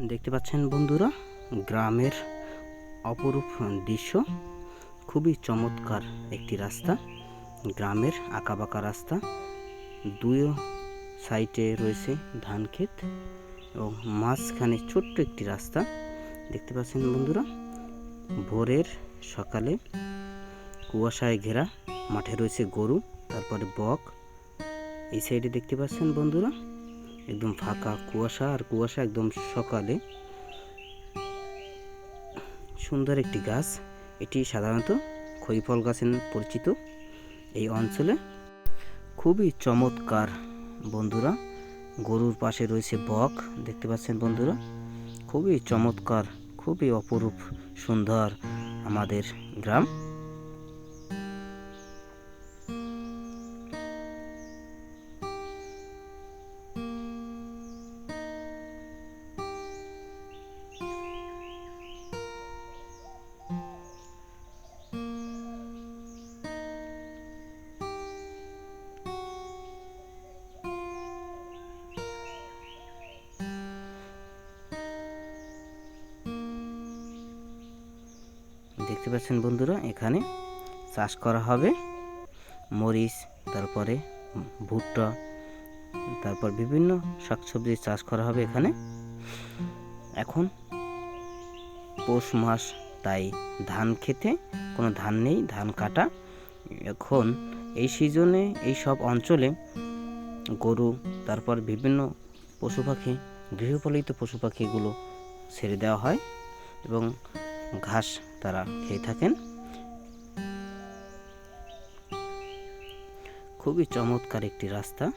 দেখতে পাচ্ছেন বন্ধুরা, গ্রামের অপরূপ দৃশ্য। খুবই চমৎকার একটি রাস্তা, গ্রামের আঁকাবাঁকা রাস্তা। দুই সাইডে রয়েছে ধান ক্ষেত এবং মাঝখানে ছোট্ট একটি রাস্তা। দেখতে পাচ্ছেন বন্ধুরা, ভোরের সকালে কুয়াশায় ঘেরা মাঠে রয়েছে গরু, তারপরে বক। এই সাইডে দেখতে পাচ্ছেন বন্ধুরা একদম ফাঁকা কুয়াশা আর কুয়াশা একদম সকালে। সুন্দর একটি গাছ। এটি সাধারণত খইফল গাছের পরিচিত এই অঞ্চলে। খুবই চমৎকার বন্ধুরা। গরুর পাশে রয়েছে বক, দেখতে পাচ্ছেন বন্ধুরা? খুবই চমৎকার, খুবই অপরূপ, সুন্দর আমাদের গ্রাম। দেখতে পাচ্ছেন বন্ধুরা, এখানে চাষ করা হবে মরিচ, তারপরে ভুট্টা, তারপর বিভিন্ন শাকসবজি চাষ করা হবে এখানে। এখন পৌষ মাস, তাই ধান খেতে কোনো ধান নেই, ধান কাটা। এখন এই সিজনে এই সব অঞ্চলে গরু, তারপর বিভিন্ন পশু পাখি, গৃহপালিত পশু পাখিগুলো ছেড়ে দেওয়া হয় এবং ঘাস তারা খেয়ে থাকেন। খুবই চমৎকার একটি রাস্তা।